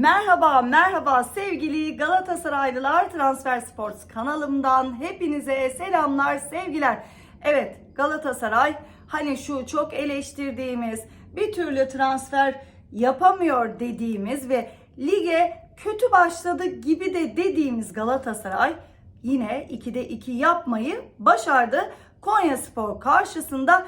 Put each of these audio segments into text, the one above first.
Merhaba, merhaba sevgili Galatasaraylılar Transfer Sports kanalımdan hepinize selamlar, sevgiler. Evet, Galatasaray hani şu çok eleştirdiğimiz, bir türlü transfer yapamıyor dediğimiz ve lige kötü başladı gibi de dediğimiz Galatasaray yine 2'de 2 yapmayı başardı. Konya Spor karşısında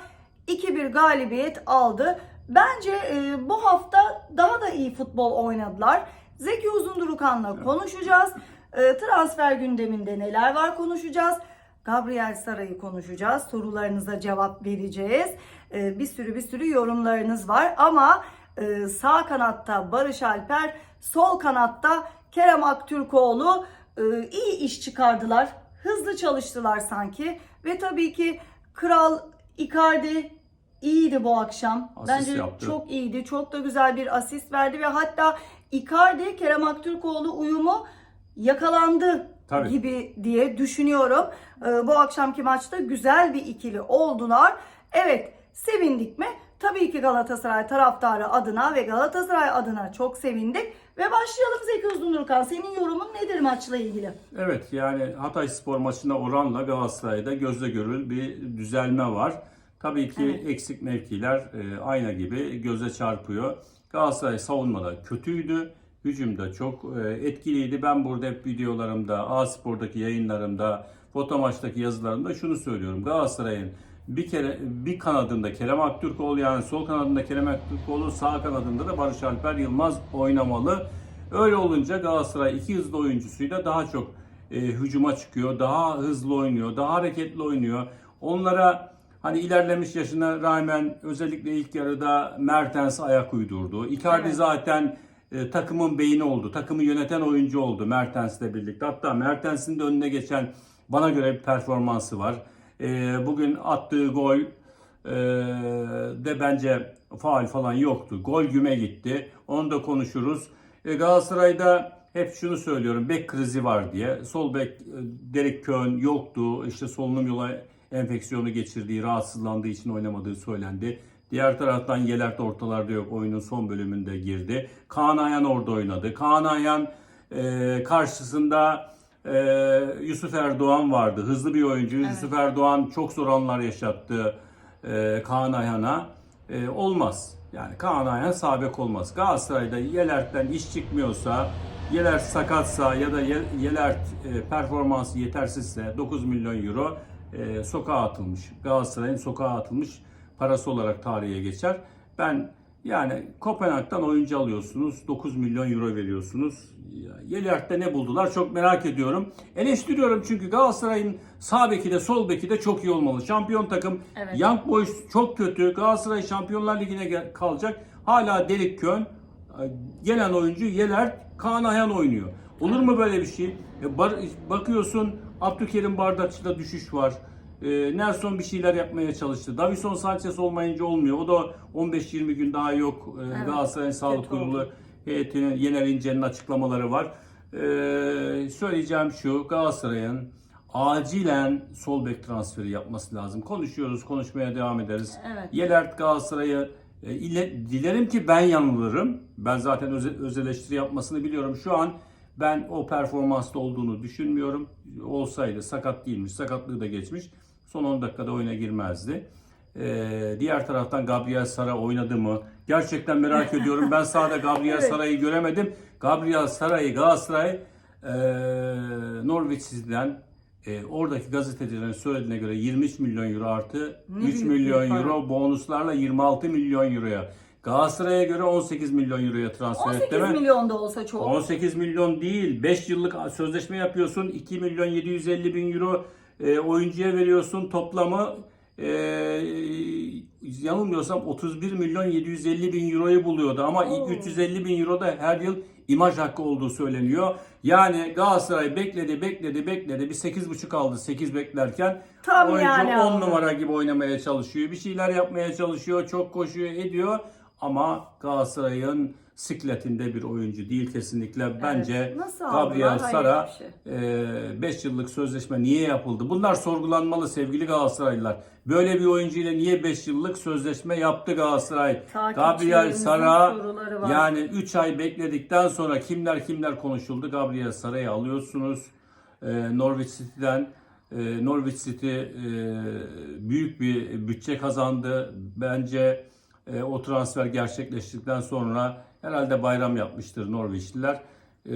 2-1 galibiyet aldı. Bence e, bu hafta daha da iyi futbol oynadılar. Zeki Uzundurukan'la konuşacağız. E, transfer gündeminde neler var konuşacağız. Gabriel Saray'ı konuşacağız. Sorularınıza cevap vereceğiz. E, bir sürü bir sürü yorumlarınız var ama e, sağ kanatta Barış Alper, sol kanatta Kerem Aktürkoğlu e, iyi iş çıkardılar. Hızlı çalıştılar sanki ve tabii ki Kral Icardi iyiydi bu akşam. Asist Bence yaptı. çok iyiydi. Çok da güzel bir asist verdi ve hatta Icardi Kerem Aktürkoğlu uyumu yakalandı Tabii. gibi diye düşünüyorum. Ee, bu akşamki maçta güzel bir ikili oldular. Evet, sevindik mi? Tabii ki Galatasaray taraftarı adına ve Galatasaray adına çok sevindik. Ve başlayalım Zeki Uzundurkan. Senin yorumun nedir maçla ilgili? Evet yani Hatay Spor maçına oranla Galatasaray'da gözle görül bir düzelme var. Tabii ki Evet. eksik mevkiler e, ayna gibi göze çarpıyor. Galatasaray savunmada kötüydü. Hücumda çok e, etkiliydi. Ben burada hep videolarımda, A Spor'daki yayınlarımda, foto maçtaki yazılarımda şunu söylüyorum. Galatasaray'ın bir kere bir kanadında Kerem Aktürkoğlu yani sol kanadında Kerem Aktürkoğlu, sağ kanadında da Barış Alper Yılmaz oynamalı. Öyle olunca Galatasaray iki hızlı oyuncusuyla daha çok e, hücuma çıkıyor, daha hızlı oynuyor, daha hareketli oynuyor. Onlara hani ilerlemiş yaşına rağmen özellikle ilk yarıda Mertens ayak uydurdu. Icardi Evet. zaten e, takımın beyni oldu. Takımı yöneten oyuncu oldu Mertens'le birlikte. Hatta Mertens'in de önüne geçen bana göre bir performansı var. E, bugün attığı gol e, de bence faal falan yoktu. Gol güme gitti. Onu da konuşuruz. E, Galatasaray'da hep şunu söylüyorum. Bek krizi var diye. Sol bek e, Derek Köhn yoktu. İşte solunum yolu enfeksiyonu geçirdiği, rahatsızlandığı için oynamadığı söylendi. Diğer taraftan Yelert ortalarda yok. Oyunun son bölümünde girdi. Kaan Ayhan orada oynadı. Kaan Ayhan e, karşısında e, Yusuf Erdoğan vardı. Hızlı bir oyuncu. Yusuf Erdoğan çok zor anlar yaşattı e, Kaan Ayhan'a. E, olmaz. Yani Kaan Ayhan sabek olmaz. Galatasaray'da Yelert'ten iş çıkmıyorsa, Yelert sakatsa ya da Ye- Yelert e, performansı yetersizse 9 milyon euro e, sokağa atılmış. Galatasaray'ın sokağa atılmış parası olarak tarihe geçer. Ben yani Kopenhag'dan oyuncu alıyorsunuz. 9 milyon euro veriyorsunuz. Ya, Yelert'te ne buldular çok merak ediyorum. Eleştiriyorum çünkü Galatasaray'ın sağ beki de sol beki de çok iyi olmalı. Şampiyon takım Evet. Young Boys çok kötü. Galatasaray Şampiyonlar Ligi'ne kalacak. Hala Delik Kön gelen oyuncu Yelert Kaan Ayhan oynuyor. Olur mu böyle bir şey? E, bakıyorsun Abdülkerim Bardakçı'da düşüş var. E, Nelson bir şeyler yapmaya çalıştı. Davison Sanchez olmayınca olmuyor. O da 15-20 gün daha yok. E, Evet. Galatasaray'ın Sağlık Kurulu heyetinin Yener İnce'nin açıklamaları var. E, söyleyeceğim şu Galatasaray'ın acilen sol bek transferi yapması lazım. Konuşuyoruz, konuşmaya devam ederiz. Evet. Yelert Galatasaray'ı e, ile, dilerim ki ben yanılırım. Ben zaten öz, öz eleştiri yapmasını biliyorum. Şu an ben o performansta olduğunu düşünmüyorum. Olsaydı sakat değilmiş, sakatlığı da geçmiş. Son 10 dakikada oyuna girmezdi. E, diğer taraftan Gabriel Sara oynadı mı? Gerçekten merak ediyorum. Ben sahada Gabriel Evet. Sara'yı göremedim. Gabriel Sara'yı Galatasaray e, Norwich City'den e, oradaki gazetecilerin söylediğine göre 23 milyon euro artı Ne 3 büyük bir milyon para. euro bonuslarla 26 milyon euroya. Galatasaray'a göre 18 milyon euroya transfer 18 etti. mi? milyon da olsa çok. 18 milyon değil. 5 yıllık sözleşme yapıyorsun. 2 milyon 750 bin euro e, oyuncuya veriyorsun. Toplamı e, yanılmıyorsam 31 milyon 750 bin euroyu buluyordu. Ama Oo. 350 bin euro da her yıl imaj hakkı olduğu söyleniyor. Yani Galatasaray bekledi, bekledi, bekledi. Bir 8,5 aldı 8 beklerken. Tam oyuncu yani 10 aldı. numara gibi oynamaya çalışıyor. Bir şeyler yapmaya çalışıyor. Çok koşuyor, ediyor. Ama Galatasaray'ın sikletinde bir oyuncu değil kesinlikle. Bence Nasıl aldılar? Gabriel Sara bir şey. 5 yıllık sözleşme niye yapıldı? Bunlar sorgulanmalı sevgili Galatasaraylılar. Böyle bir oyuncuyla niye 5 yıllık sözleşme yaptı Galatasaray? Gabriel Sara yani 3 ay bekledikten sonra kimler kimler konuşuldu? Gabriel Sara'yı alıyorsunuz. Ee, Norwich City'den e, Norwich City e, büyük bir bütçe kazandı. Bence e, o transfer gerçekleştikten sonra herhalde bayram yapmıştır Norwichliler. E,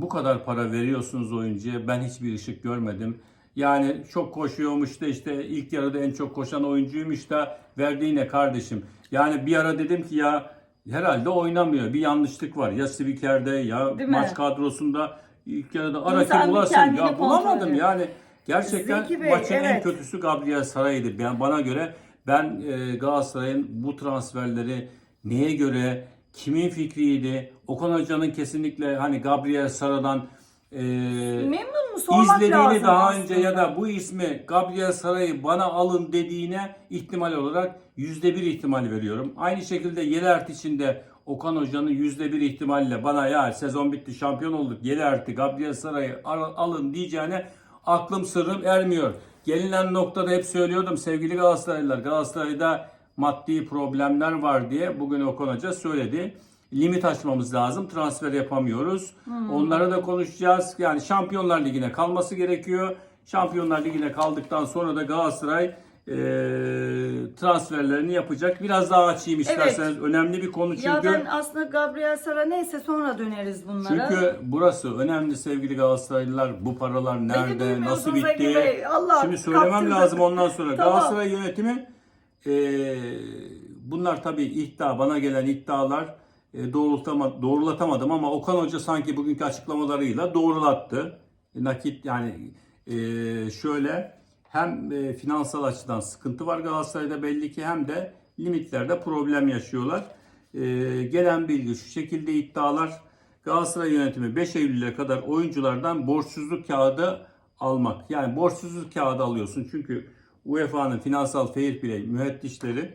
bu kadar para veriyorsunuz oyuncuya. Ben hiçbir ışık görmedim. Yani çok koşuyormuş da işte ilk yarıda en çok koşan oyuncuymuş da verdiği ne kardeşim. Yani bir ara dedim ki ya herhalde oynamıyor. Bir yanlışlık var. Ya spikerde ya Değil mi? maç kadrosunda ilk yarıda İnsan ara ki bulasın. Ya bulamadım yani. Gerçekten Bey, maçın en evet. kötüsü Gabriel Saray'dı. Yani bana göre ben e, Galatasaray'ın bu transferleri neye göre kimin fikriydi? Okan Hoca'nın kesinlikle hani Gabriel Sara'dan e, Memnun mu? Sormak izlediğini lazım daha önce ya aslında. da bu ismi Gabriel Saray'ı bana alın dediğine ihtimal olarak yüzde bir ihtimal veriyorum. Aynı şekilde Yelert için de Okan Hoca'nın yüzde bir ihtimalle bana ya sezon bitti şampiyon olduk Yelert'i Gabriel Saray'ı al- alın diyeceğine aklım sırrım ermiyor. Gelinen noktada hep söylüyordum sevgili Galatasaraylılar Galatasaray'da maddi problemler var diye bugün Okan Hoca söyledi. Limit açmamız lazım. Transfer yapamıyoruz. Onları da konuşacağız. Yani Şampiyonlar Ligi'ne kalması gerekiyor. Şampiyonlar Ligi'ne kaldıktan sonra da Galatasaray e, transferlerini yapacak. Biraz daha açayım isterseniz. Önemli bir konu çünkü. Ya ben aslında Gabriel Sara neyse sonra döneriz bunlara. Çünkü burası önemli sevgili Galatasaraylılar. Bu paralar nerede, nasıl bitti? Allah Şimdi söylemem kaptırdık. lazım ondan sonra. Tamam. Galatasaray yönetimi e, bunlar tabii iddia, bana gelen iddialar e, doğrulatamadım ama Okan Hoca sanki bugünkü açıklamalarıyla doğrulattı. E, nakit yani e, şöyle hem e, finansal açıdan sıkıntı var Galatasaray'da belli ki hem de limitlerde problem yaşıyorlar. E, gelen bilgi şu şekilde iddialar Galatasaray yönetimi 5 Eylül'e kadar oyunculardan borçsuzluk kağıdı almak. Yani borçsuzluk kağıdı alıyorsun çünkü UEFA'nın finansal fair play müfettişleri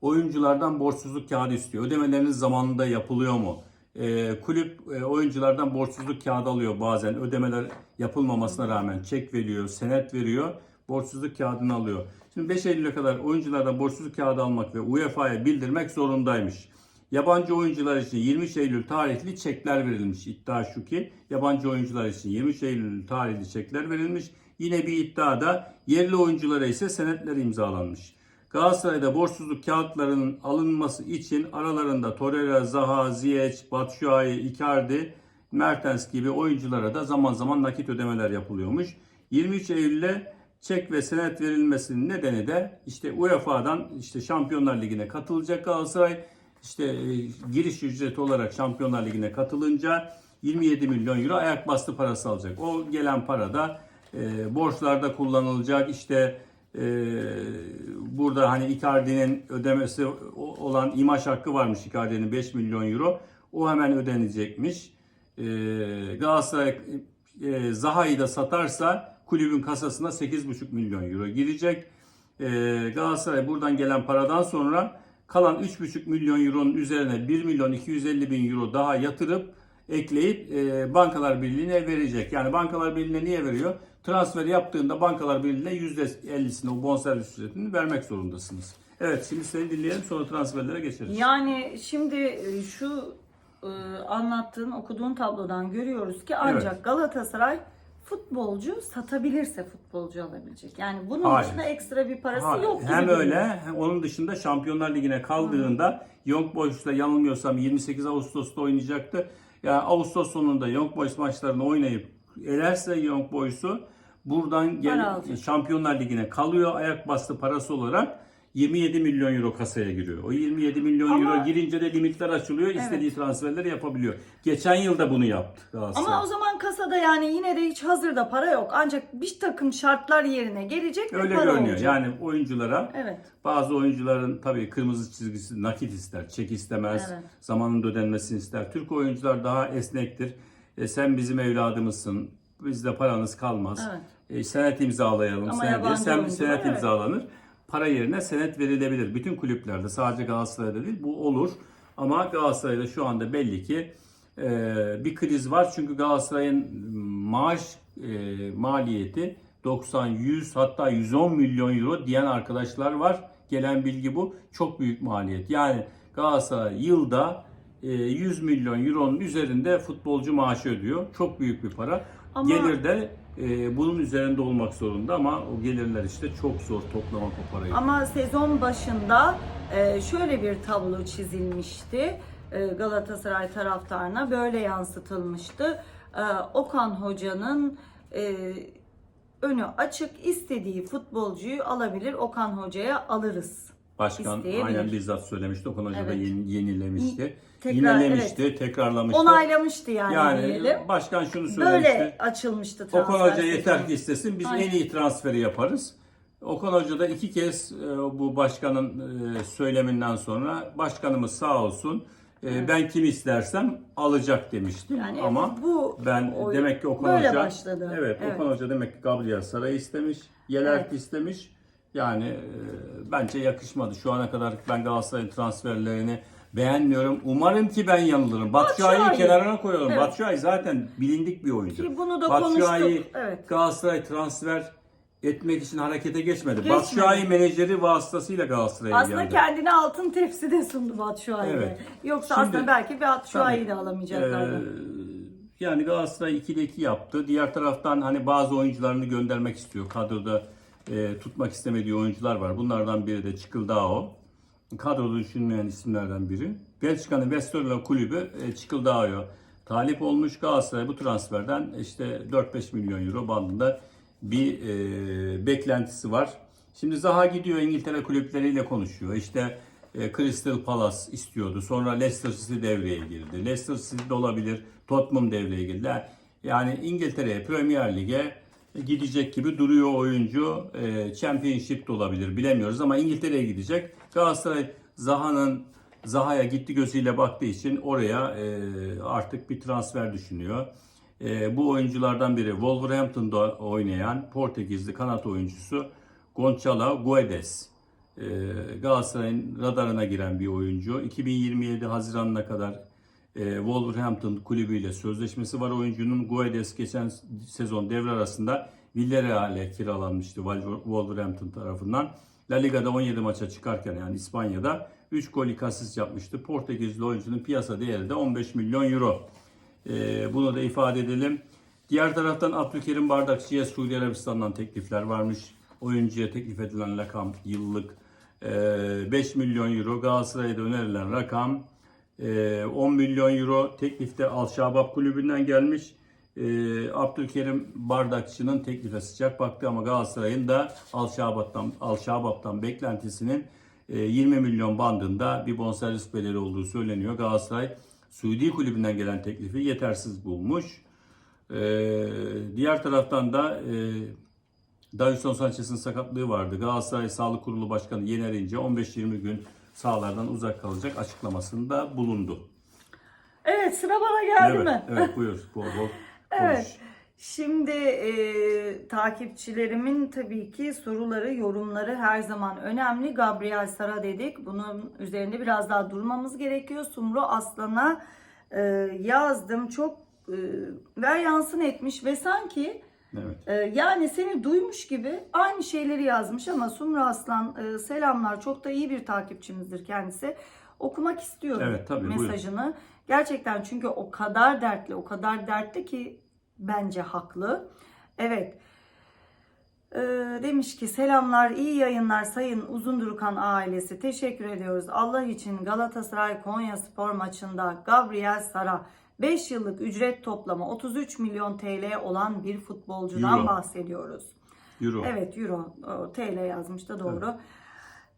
oyunculardan borçsuzluk kağıdı istiyor. Ödemeleriniz zamanında yapılıyor mu? Ee, kulüp e, oyunculardan borçsuzluk kağıdı alıyor bazen. Ödemeler yapılmamasına rağmen çek veriyor, senet veriyor. Borçsuzluk kağıdını alıyor. Şimdi 5 Eylül'e kadar oyunculardan borçsuzluk kağıdı almak ve UEFA'ya bildirmek zorundaymış. Yabancı oyuncular için 23 Eylül tarihli çekler verilmiş. İddia şu ki yabancı oyuncular için 23 Eylül tarihli çekler verilmiş. Yine bir iddiada yerli oyunculara ise senetler imzalanmış. Galatasaray'da borçsuzluk kağıtlarının alınması için aralarında Torreira, Zaha, Ziyech, Batshuayi, Icardi, Mertens gibi oyunculara da zaman zaman nakit ödemeler yapılıyormuş. 23 Eylül'de çek ve senet verilmesinin nedeni de işte UEFA'dan işte Şampiyonlar Ligi'ne katılacak Galatasaray. İşte e, giriş ücreti olarak Şampiyonlar Ligi'ne katılınca 27 milyon euro ayak bastı parası alacak. O gelen para da e, borçlarda kullanılacak. İşte burada hani Icardi'nin ödemesi olan imaj hakkı varmış Icardi'nin 5 milyon euro. O hemen ödenecekmiş. E, Galatasaray e, Zaha'yı da satarsa kulübün kasasına 8,5 milyon euro girecek. E, Galatasaray buradan gelen paradan sonra kalan 3,5 milyon euronun üzerine 1 milyon 250 bin euro daha yatırıp ekleyip e, Bankalar Birliği'ne verecek. Yani Bankalar Birliği'ne niye veriyor? Transfer yaptığında Bankalar Birliği'ne %50'sini o bonservis ücretini vermek zorundasınız. Evet şimdi seni dinleyelim sonra transferlere geçeriz. Yani şimdi e, şu e, anlattığın, okuduğun tablodan görüyoruz ki ancak Evet. Galatasaray futbolcu satabilirse futbolcu alabilecek. Yani bunun Hayır. dışında ekstra bir parası Ha, yok gibi. hem öyle hem onun dışında Şampiyonlar Ligi'ne kaldığında Young Boys'la yanılmıyorsam 28 Ağustos'ta oynayacaktı. Yani Ağustos sonunda Young Boys maçlarını oynayıp elerse Young Boys'u buradan gel alacak. Şampiyonlar Ligi'ne kalıyor. Ayak bastı parası olarak 27 milyon euro kasaya giriyor. O 27 milyon Ama- euro girince de limitler açılıyor. istediği transferleri yapabiliyor. Geçen yıl da bunu yaptı Galatasaray. Ama o zaman kasada yani yine de hiç hazırda para yok. Ancak bir takım şartlar yerine gelecek ve Öyle para görünüyor. olacak. Yani oyunculara Evet. Bazı oyuncuların tabii kırmızı çizgisi nakit ister, çek istemez, Evet. zamanında ödenmesini ister. Türk oyuncular daha esnektir. E, sen bizim evladımızsın, bizde paranız kalmaz. Evet. E, senet imzalayalım, Ama senet, yabancı sen senet evet. imzalanır. Para yerine senet verilebilir. Bütün kulüplerde sadece Galatasaray'da değil bu olur. Ama Galatasaray'da şu anda belli ki e, bir kriz var. Çünkü Galatasaray'ın maaş e, maliyeti 90, 100 hatta 110 milyon euro diyen arkadaşlar var. Gelen bilgi bu. Çok büyük maliyet. Yani Galatasaray yılda e, 100 milyon euronun üzerinde futbolcu maaşı ödüyor. Çok büyük bir para. Ama- Gelir de e, bunun üzerinde olmak zorunda ama o gelirler işte çok zor toplamak o parayı. Ama sezon başında e, şöyle bir tablo çizilmişti. E, Galatasaray taraftarına böyle yansıtılmıştı. E, Okan Hoca'nın e, önü açık istediği futbolcuyu alabilir. Okan Hoca'ya alırız. Başkan aynen bizzat söylemişti. Okan Hoca da Evet. yeni- yenilemişti. Tekrar, Yinelemişti, tekrarlamıştı. Onaylamıştı yani, yani diyelim. başkan şunu söylemişti. Böyle açılmıştı transfer Okan Hoca yeter ki istesin. Biz Aynen. en iyi transferi yaparız. Okan Hoca da iki kez e, bu başkanın e, söyleminden sonra başkanımız sağ olsun e, ben kimi istersem alacak demişti. Yani Ama bu ben oyun demek ki Okan Hoca başladı. Evet, Evet. Okan Hoca demek ki Gabriel Saray'ı istemiş, Yelert Evet. istemiş. Yani e, bence yakışmadı. Şu ana kadar ben Galatasaray'ın transferlerini beğenmiyorum. Umarım ki ben yanılırım. Batshuayi'yi Batshuayi. kenarına koyalım. Evet. Batshuayi zaten bilindik bir oyuncu. Ki bunu da Batshuayi konuştuk. Evet. Galatasaray transfer etmek için harekete geçmedi. Geçmedi. Batshuayi menajeri vasıtasıyla Galatasaray'a Aslında geldi. kendini altın tepside sundu Batshuayi'de. Evet. Yoksa Şimdi- aslında belki Batshuayi'yi de alamayacaklardı. Ee, yani Galatasaray 2'de 2 yaptı. Diğer taraftan hani bazı oyuncularını göndermek istiyor. Kadroda e, tutmak istemediği oyuncular var. Bunlardan biri de Çıkıldao. Kadroda düşünmeyen isimlerden biri. Belçika'nın Westerlo kulübü e, Çıkıldao'ya talip olmuş. Galatasaray bu transferden işte 4-5 milyon euro bandında bir e, beklentisi var. Şimdi Zaha gidiyor İngiltere kulüpleriyle konuşuyor. İşte e, Crystal Palace istiyordu. Sonra Leicester City devreye girdi. Leicester City de olabilir. Tottenham devreye girdi. Yani İngiltere'ye, Premier Lig'e gidecek gibi duruyor oyuncu. E, Championship de olabilir bilemiyoruz ama İngiltere'ye gidecek. Galatasaray Zaha'nın Zaha'ya gitti gözüyle baktığı için oraya e, artık bir transfer düşünüyor. E, bu oyunculardan biri Wolverhampton'da oynayan Portekizli kanat oyuncusu Gonçalo Guedes. E, Galatasaray'ın radarına giren bir oyuncu. 2027 Haziran'ına kadar Wolverhampton kulübüyle sözleşmesi var oyuncunun. Guedes geçen sezon devre arasında Villarreal'e kiralanmıştı Wolver- Wolverhampton tarafından. La Liga'da 17 maça çıkarken yani İspanya'da 3 gol iki asist yapmıştı. Portekizli oyuncunun piyasa değeri de 15 milyon euro. E, bunu da ifade edelim. Diğer taraftan Abdülkerim Bardakçı'ya Suudi Arabistan'dan teklifler varmış. Oyuncuya teklif edilen rakam yıllık e, 5 milyon euro. Galatasaray'da önerilen rakam 10 milyon euro. Teklifte Al Şabab kulübünden gelmiş. E, Abdülkerim Bardakçı'nın teklife sıcak baktı ama Galatasaray'ın da Al Şabab'tan, Al Şabab'tan beklentisinin e, 20 milyon bandında bir bonservis bedeli olduğu söyleniyor. Galatasaray Suudi kulübünden gelen teklifi yetersiz bulmuş. Ee, diğer taraftan da e, Davinson Sanchez'in sakatlığı vardı. Galatasaray Sağlık Kurulu Başkanı Yener İnce 15-20 gün sahalardan uzak kalacak açıklamasında bulundu. Evet sıra bana geldi evet, mi? evet buyur. Bol bol konuş. Evet. Şimdi e, takipçilerimin tabii ki soruları, yorumları her zaman önemli. Gabriel Sara dedik. Bunun üzerinde biraz daha durmamız gerekiyor. Sumru Aslan'a e, yazdım. Çok e, ver yansın etmiş ve sanki Evet. e, yani seni duymuş gibi aynı şeyleri yazmış ama Sumru Aslan e, selamlar. Çok da iyi bir takipçimizdir kendisi. Okumak istiyorum Evet, tabii, buyurun. mesajını. Gerçekten çünkü o kadar dertli, o kadar dertli ki bence haklı. Evet. Ee, demiş ki selamlar, iyi yayınlar Sayın Uzundurukan ailesi. Teşekkür ediyoruz. Allah için Galatasaray Konya Spor maçında Gabriel Sara 5 yıllık ücret toplamı 33 milyon TL olan bir futbolcudan Euro. bahsediyoruz. Euro. Evet euro. O, TL yazmış da doğru.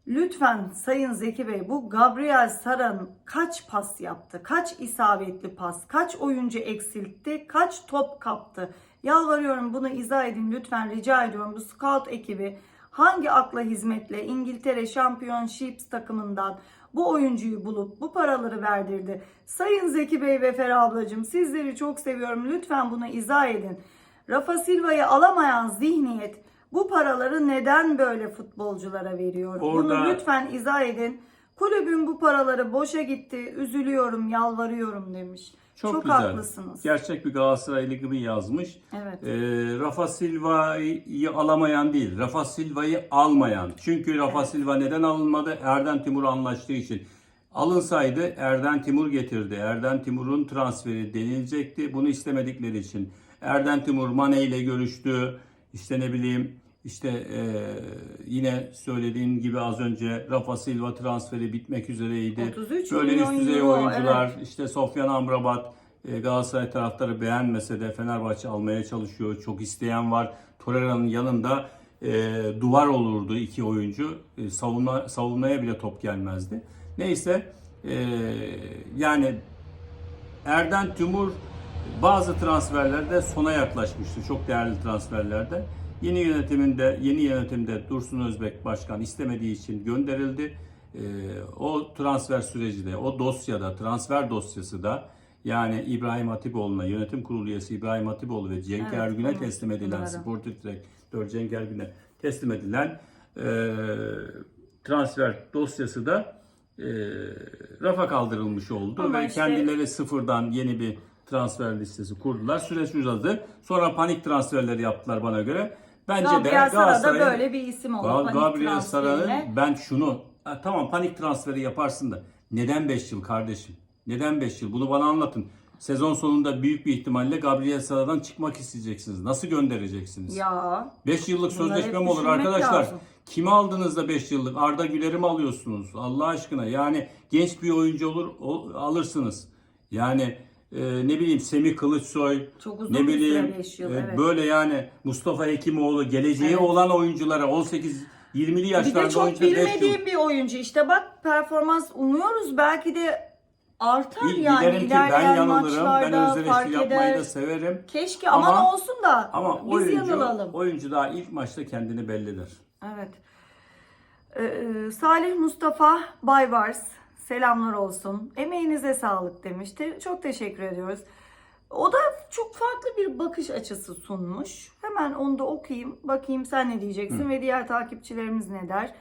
Lütfen Sayın Zeki Bey bu Gabriel Sara'nın kaç pas yaptı? Kaç isabetli pas? Kaç oyuncu eksiltti? Kaç top kaptı? Yalvarıyorum bunu izah edin lütfen rica ediyorum. Bu scout ekibi hangi akla hizmetle İngiltere Championships takımından bu oyuncuyu bulup bu paraları verdirdi? Sayın Zeki Bey ve Ferah ablacığım sizleri çok seviyorum. Lütfen bunu izah edin. Rafa Silva'yı alamayan zihniyet bu paraları neden böyle futbolculara veriyor? Orada- Bunu lütfen izah edin. Kulübün bu paraları boşa gitti. Üzülüyorum, yalvarıyorum demiş. Çok, Çok, güzel. haklısınız. Gerçek bir Galatasaraylı gibi yazmış. Evet. Ee, Rafa Silva'yı alamayan değil, Rafa Silva'yı almayan. Çünkü Rafa Silva neden alınmadı? Erden Timur anlaştığı için. Alınsaydı Erden Timur getirdi. Erden Timur'un transferi denilecekti. Bunu istemedikleri için. Erden Timur Mane ile görüştü. İşte ne bileyim işte e, yine söylediğin gibi az önce Rafa Silva transferi bitmek üzereydi. 33 Böyle milyon üst düzey euro, oyuncular işte Sofyan Amrabat e, Galatasaray taraftarı beğenmese de Fenerbahçe almaya çalışıyor. Çok isteyen var. Torreira'nın yanında e, duvar olurdu iki oyuncu. E, savunma, savunmaya bile top gelmezdi. Neyse e, yani Erden Tümur bazı transferlerde sona yaklaşmıştı. Çok değerli transferlerde. Yeni yönetiminde, yeni yönetimde Dursun Özbek Başkan istemediği için gönderildi. Ee, o transfer süreci de, o dosyada, transfer dosyası da yani İbrahim Hatipoğlu'na, yönetim kurulu üyesi İbrahim Hatipoğlu ve Cenk Evet, Ergün'e teslim edilen, hatırlarım. sportif direktör Cenk Ergün'e teslim edilen e, transfer dosyası da e, rafa kaldırılmış oldu Ama ve işte- kendileri sıfırdan yeni bir transfer listesi kurdular. Süreç uzadı. Sonra panik transferleri yaptılar bana göre. Bence de Gabriel Sara da Galatasaray'ın böyle bir isim oldu. Ga- panik Gabriel transferiyle. Sara'nın ben şunu ha, tamam panik transferi yaparsın da neden 5 yıl kardeşim? Neden 5 yıl? Bunu bana anlatın. Sezon sonunda büyük bir ihtimalle Gabriel Sara'dan çıkmak isteyeceksiniz. Nasıl göndereceksiniz? Ya 5 yıllık Bunları sözleşme hep mi olur düşünmek arkadaşlar? lazım. Kimi aldınız da 5 yıllık? Arda Güler'i mi alıyorsunuz? Allah aşkına. Yani genç bir oyuncu olur o- alırsınız. Yani e, ne bileyim Semih Kılıçsoy, Çok uzun ne bir süre, bileyim beş yıl, e, evet. böyle yani Mustafa Hekimoğlu geleceği Evet. olan oyunculara 18 20'li bir yaşlarda de çok oyunculara 5 yıl. bilmediğim bir oyuncu. İşte bak performans umuyoruz. Belki de artar İyi, yani dilerim ki ben ilerleyen yanılırım. Ben maçlarda öz fark eleştiri yapmayı eder. da severim. Keşke Ama- aman olsun da Ama biz oyuncu, yanılalım. oyuncu daha ilk maçta kendini bellidir. Evet. Ee, Salih Mustafa Baybars selamlar olsun. Emeğinize sağlık demişti. Çok teşekkür ediyoruz. O da çok farklı bir bakış açısı sunmuş. Hemen onu da okuyayım. Bakayım sen ne diyeceksin ve diğer takipçilerimiz ne der.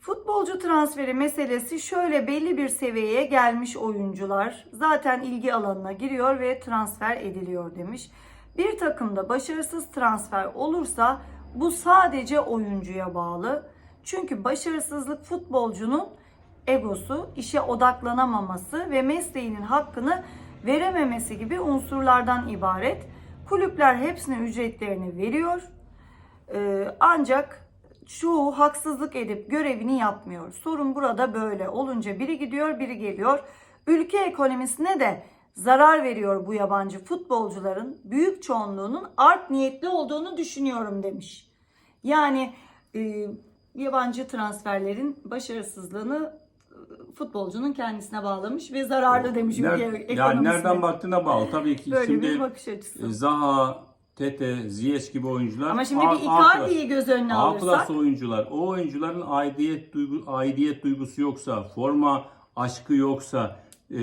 Futbolcu transferi meselesi şöyle belli bir seviyeye gelmiş oyuncular zaten ilgi alanına giriyor ve transfer ediliyor demiş. Bir takımda başarısız transfer olursa bu sadece oyuncuya bağlı. Çünkü başarısızlık futbolcunun egosu, işe odaklanamaması ve mesleğinin hakkını verememesi gibi unsurlardan ibaret. Kulüpler hepsine ücretlerini veriyor. Ee, ancak çoğu haksızlık edip görevini yapmıyor. Sorun burada böyle olunca biri gidiyor biri geliyor. Ülke ekonomisine de zarar veriyor bu yabancı futbolcuların büyük çoğunluğunun art niyetli olduğunu düşünüyorum demiş. Yani e, yabancı transferlerin başarısızlığını futbolcunun kendisine bağlamış ve zararlı demiş ülke Ner- ekonomisine. yani nereden baktığına bağlı. Tabii ki Böyle bir şimdi bakış açısı. e, Zaha, Tete, Ziyech gibi oyuncular. Ama şimdi A- bir A Icardi'yi göz önüne A alırsak plus oyuncular. O oyuncuların aidiyet duygu aidiyet duygusu yoksa, forma aşkı yoksa, e,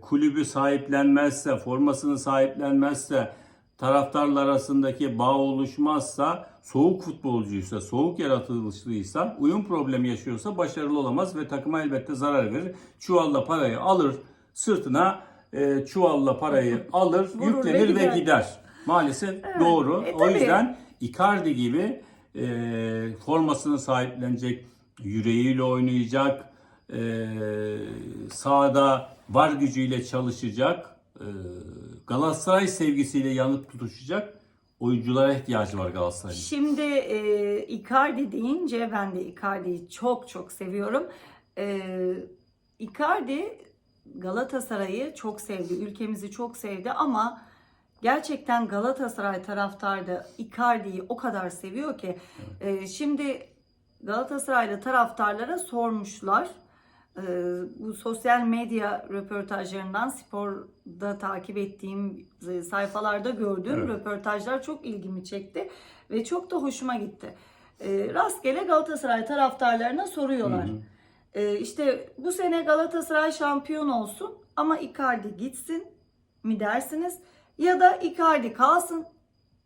kulübü sahiplenmezse, formasını sahiplenmezse, taraftarlar arasındaki bağ oluşmazsa, soğuk futbolcuysa, soğuk yaratılışlıysa, uyum problemi yaşıyorsa başarılı olamaz ve takıma elbette zarar verir. Çuvalla parayı alır, sırtına e, çuvalla parayı alır, Vurur ve yüklenir ve gider. gider. Maalesef doğru. E, o tabii. yüzden Icardi gibi e, formasını sahiplenecek, yüreğiyle oynayacak, e, sahada var gücüyle çalışacak, e, Galatasaray sevgisiyle yanıp tutuşacak oyunculara ihtiyacı var Galatasaray'ın. Şimdi e, Icardi deyince ben de Icardi'yi çok çok seviyorum. E, Icardi Galatasaray'ı çok sevdi, ülkemizi çok sevdi ama gerçekten Galatasaray taraftarı da Icardi'yi o kadar seviyor ki e, şimdi Galatasaraylı taraftarlara sormuşlar. E, bu sosyal medya röportajlarından sporda takip ettiğim e, sayfalarda gördüğüm Evet. röportajlar çok ilgimi çekti ve çok da hoşuma gitti. E, rastgele Galatasaray taraftarlarına soruyorlar. Hı hı. E, işte bu sene Galatasaray şampiyon olsun ama Icardi gitsin mi dersiniz? Ya da Icardi kalsın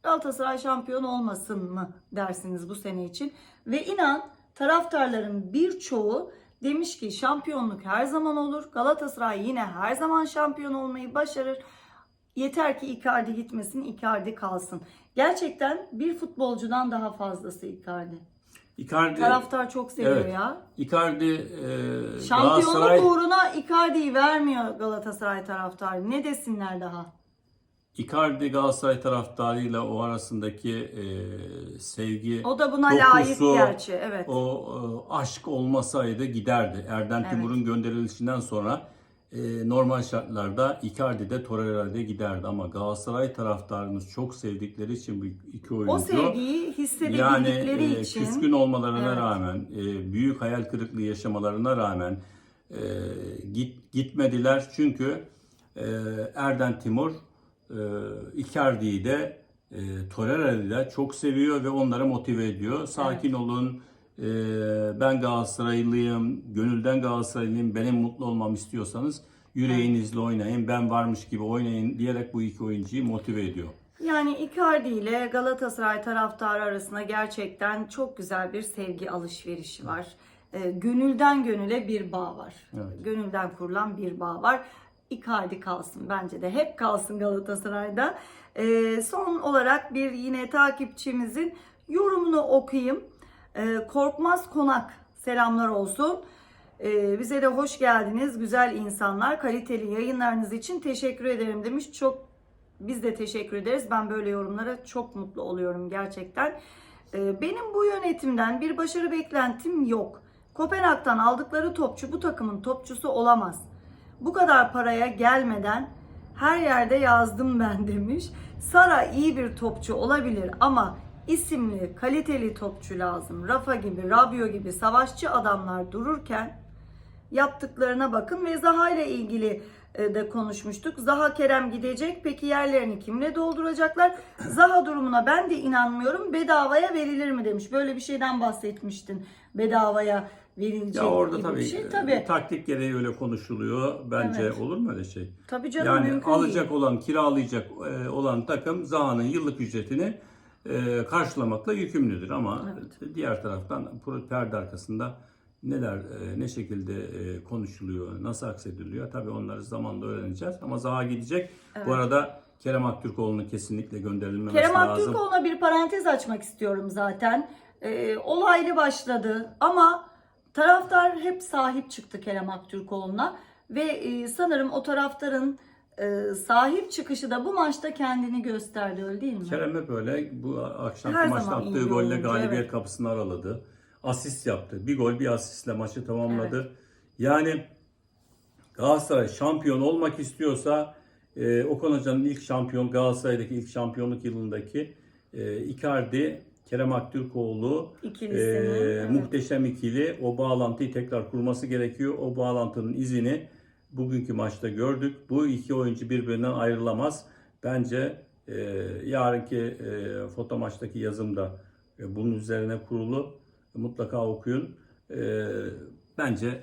Galatasaray şampiyon olmasın mı dersiniz bu sene için? Ve inan taraftarların birçoğu Demiş ki şampiyonluk her zaman olur. Galatasaray yine her zaman şampiyon olmayı başarır. Yeter ki Icardi gitmesin, Icardi kalsın. Gerçekten bir futbolcudan daha fazlası Icardi. Icardi, Taraftar çok seviyor Evet. ya. Icardi e, Şampiyonluk Galatasaray uğruna Icardi'yi vermiyor Galatasaray taraftarı. Ne desinler daha? Icardi Galatasaray taraftarıyla o arasındaki e, sevgi O da buna Dokusu, layık gerçi. Evet. o e, aşk olmasaydı giderdi. Erdem Evet. Timur'un gönderilişinden sonra e, normal şartlarda Icardi de Torreira'da giderdi ama Galatasaray taraftarımız çok sevdikleri için bu iki oyuncu O sevgiyi yani hissedebildikleri e, için küskün olmalarına Evet. rağmen, e, büyük hayal kırıklığı yaşamalarına rağmen e, git gitmediler çünkü e, Erden Timur e, Icardi'yi de e, Torreira'yı da çok seviyor ve onları motive ediyor. Sakin olun. e, ben Galatasaraylıyım, gönülden Galatasaraylıyım, benim mutlu olmamı istiyorsanız yüreğinizle oynayın, ben varmış gibi oynayın diyerek bu iki oyuncuyu motive ediyor. Yani Icardi ile Galatasaray taraftarı arasında gerçekten çok güzel bir sevgi alışverişi var. Ee, gönülden gönüle bir bağ var. Evet. Gönülden kurulan bir bağ var. Icardi kalsın bence de hep kalsın Galatasaray'da. Ee, son olarak bir yine takipçimizin yorumunu okuyayım. Ee, Korkmaz Konak selamlar olsun. Ee, bize de hoş geldiniz güzel insanlar. Kaliteli yayınlarınız için teşekkür ederim demiş. Çok biz de teşekkür ederiz. Ben böyle yorumlara çok mutlu oluyorum gerçekten. Ee, benim bu yönetimden bir başarı beklentim yok. Kopenhag'dan aldıkları topçu bu takımın topçusu olamaz. Bu kadar paraya gelmeden her yerde yazdım ben demiş. Sara iyi bir topçu olabilir ama isimli, kaliteli topçu lazım. Rafa gibi, Rabio gibi savaşçı adamlar dururken yaptıklarına bakın ve Zaha ile ilgili e, de konuşmuştuk. Zaha Kerem gidecek. Peki yerlerini kimle dolduracaklar? Zaha durumuna ben de inanmıyorum. Bedavaya verilir mi demiş. Böyle bir şeyden bahsetmiştin. Bedavaya verilecek Ya orada gibi tabii, bir şey. e, Tabii. taktik gereği öyle konuşuluyor. Bence Evet. olur mu öyle şey? Tabii canım yani mümkün alacak değil. olan, kiralayacak e, olan takım Zaha'nın yıllık ücretini e, karşılamakla yükümlüdür ama diğer taraftan perde arkasında neler ne şekilde konuşuluyor, nasıl aksediliyor tabii onları zamanla öğreneceğiz ama Zaha gidecek. Bu arada Kerem Aktürkoğlu'nun kesinlikle gönderilmemesi Kerem lazım. Aktürkoğlu'na bir parantez açmak istiyorum zaten. Olaylı başladı ama taraftar hep sahip çıktı Kerem Aktürkoğlu'na ve e, sanırım o taraftarın e, sahip çıkışı da bu maçta kendini gösterdi öyle değil mi? Kerem hep öyle bu akşamki Her maçta attığı golle oyuncu, galibiyet evet. kapısını araladı. Asist yaptı. Bir gol bir asistle maçı tamamladı. Yani Galatasaray şampiyon olmak istiyorsa e, Okan Hoca'nın ilk şampiyon Galatasaray'daki ilk şampiyonluk yılındaki e, Icardi, Kerem Aktürkoğlu e, muhteşem ikili o bağlantıyı tekrar kurması gerekiyor. O bağlantının izini bugünkü maçta gördük. Bu iki oyuncu birbirinden ayrılamaz. Bence e, yarınki e, foto maçtaki yazımda e, bunun üzerine kurulu. Mutlaka okuyun. E, bence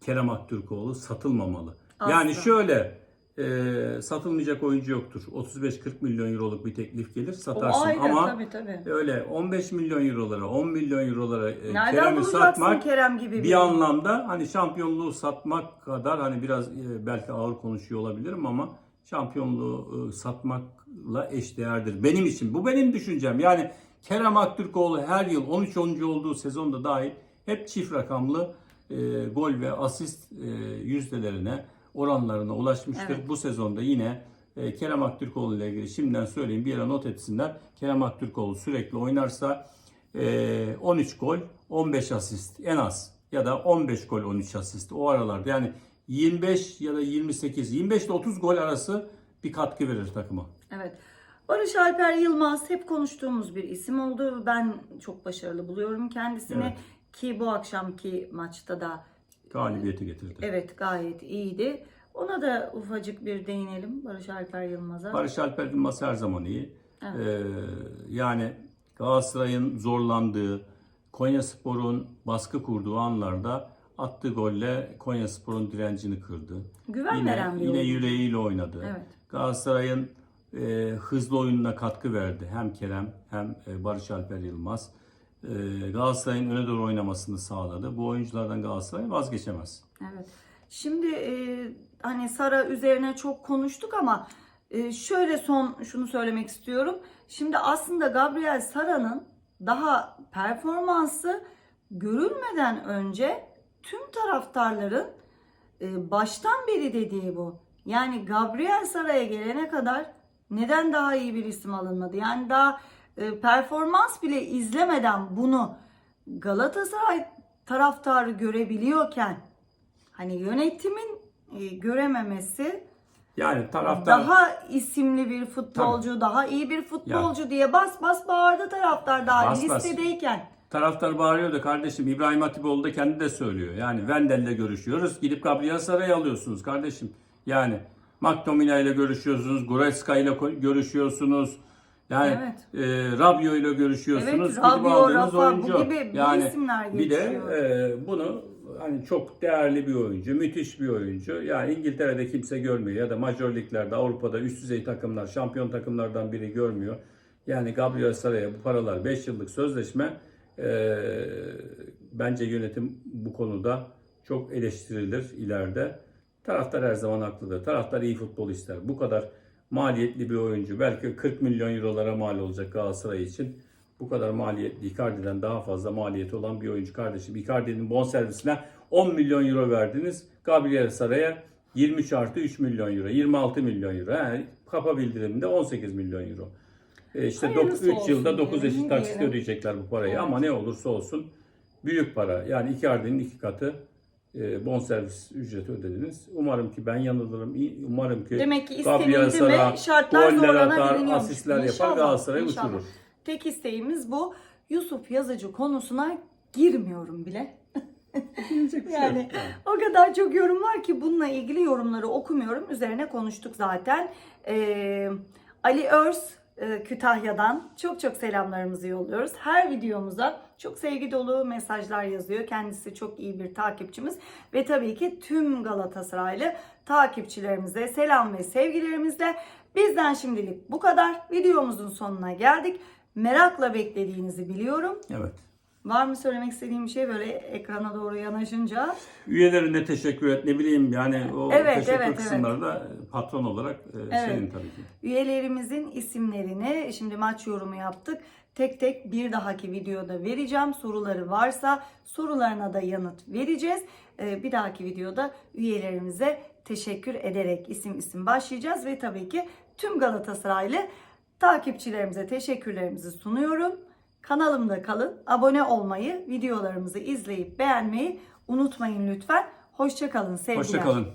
Kerem Aktürkoğlu satılmamalı. Yani Asla. şöyle e, satılmayacak oyuncu yoktur. 35-40 milyon euroluk bir teklif gelir O satarsın ayrı ama tabii tabii. öyle 15 milyon eurolara 10 milyon eurolara e, Kerem'i satmak Kerem gibi bir anlamda hani şampiyonluğu satmak kadar hani biraz e, belki ağır konuşuyor olabilirim ama şampiyonluğu e, satmakla eşdeğerdir. Benim için bu benim düşüncem. Yani Kerem Aktürkoğlu her yıl 13 oyuncu olduğu sezonda dahil hep çift rakamlı e, gol ve asist e, yüzdelerine oranlarına ulaşmıştır. Evet. Bu sezonda yine e, Kerem Aktürkoğlu ile ilgili şimdiden söyleyeyim bir yere not etsinler. Kerem Aktürkoğlu sürekli oynarsa e, 13 gol 15 asist en az ya da 15 gol 13 asist o aralarda yani 25 ya da 28 25 ile 30 gol arası bir katkı verir takıma. Evet. Barış Alper Yılmaz hep konuştuğumuz bir isim oldu. Ben çok başarılı buluyorum kendisini. Evet. Ki bu akşamki maçta da Galibiyeti getirdi. evet gayet iyiydi. Ona da ufacık bir değinelim Barış Alper Yılmaz'a. Barış Alper Yılmaz her zaman iyi. Evet. Ee, yani Galatasaray'ın zorlandığı, Konyaspor'un baskı kurduğu anlarda attığı golle Konyaspor'un direncini kırdı. Güven yine, veren bir yine yüreğiyle oynadı. Evet. Galatasaray'ın e, hızlı oyununa katkı verdi. Hem Kerem hem e, Barış Alper Yılmaz. E, Galatasaray'ın öne doğru oynamasını sağladı. Bu oyunculardan Galatasaray vazgeçemez. Evet. Şimdi e, hani Sara üzerine çok konuştuk ama e, şöyle son şunu söylemek istiyorum. Şimdi aslında Gabriel Sara'nın daha performansı görülmeden önce tüm taraftarların e, baştan beri dediği bu. Yani Gabriel Sara'ya gelene kadar neden daha iyi bir isim alınmadı? Yani daha e, performans bile izlemeden bunu Galatasaray taraftarı görebiliyorken hani yönetimin e, görememesi Yani taraftar daha isimli bir futbolcu, daha iyi bir futbolcu diye bas bas bağırdı taraftar daha Bas bas. listedeyken. Taraftar bağırıyor da kardeşim İbrahim Hatipoğlu da kendi de söylüyor. Yani Wendel'le görüşüyoruz. Gidip Gabriel Saray'ı alıyorsunuz kardeşim. Yani McTominay ile görüşüyorsunuz. Goretzka ile görüşüyorsunuz. Yani Evet. e, Rabio ile görüşüyorsunuz. Evet, Rabio, Rafa, bu oyuncu. gibi bu yani isimler bir de geçiyor. e, bunu hani çok değerli bir oyuncu, müthiş bir oyuncu. Yani İngiltere'de kimse görmüyor ya da major liglerde, Avrupa'da üst düzey takımlar, şampiyon takımlardan biri görmüyor. Yani Gabriel Saray'a bu paralar 5 yıllık sözleşme e, bence yönetim bu konuda çok eleştirilir ileride. Taraftar her zaman haklıdır. Taraftar iyi futbol ister. Bu kadar maliyetli bir oyuncu belki 40 milyon eurolara mal olacak Galatasaray için. Bu kadar maliyetli Icardi'den daha fazla maliyeti olan bir oyuncu kardeşim. Icardi'nin bonservisine 10 milyon euro verdiniz. Gabriel Saray'a 20 artı 3 milyon euro, 26 milyon euro. Yani kapa bildiriminde 18 milyon euro. E işte Hayırlısı 3 yılda olsun 9 diyelim, eşit taksit ödeyecekler bu parayı Evet. ama ne olursa olsun büyük para. Yani Icardi'nin iki katı bonservis ücreti ödediniz. Umarım ki ben yanılırım. Umarım ki Demek ki Gabriel Sara şartlar goller atar, asistler yapar, İnşallah, Galatasaray inşallah. uçurur. Tek isteğimiz bu. Yusuf Yazıcı konusuna girmiyorum bile. Şey. Yani. o kadar çok yorum var ki bununla ilgili yorumları okumuyorum. Üzerine konuştuk zaten. Ee, Ali Örs e, Kütahya'dan çok çok selamlarımızı yolluyoruz. Her videomuza çok sevgi dolu mesajlar yazıyor. Kendisi çok iyi bir takipçimiz. Ve tabii ki tüm Galatasaraylı takipçilerimize selam ve sevgilerimizle bizden şimdilik bu kadar. Videomuzun sonuna geldik. Merakla beklediğinizi biliyorum. Evet. Var mı söylemek istediğim bir şey böyle ekrana doğru yanaşınca? Üyelerine teşekkür et. Ne bileyim yani o Evet, teşekkür evet, kısımları da patron olarak e, senin tabii ki. Üyelerimizin isimlerini şimdi maç yorumu yaptık. Tek tek bir dahaki videoda vereceğim. Soruları varsa sorularına da yanıt vereceğiz. Ee, bir dahaki videoda üyelerimize teşekkür ederek isim isim başlayacağız ve tabii ki tüm Galatasaraylı takipçilerimize teşekkürlerimizi sunuyorum. Kanalımda kalın, abone olmayı, videolarımızı izleyip beğenmeyi unutmayın lütfen. Hoşçakalın sevgiler. Hoşçakalın.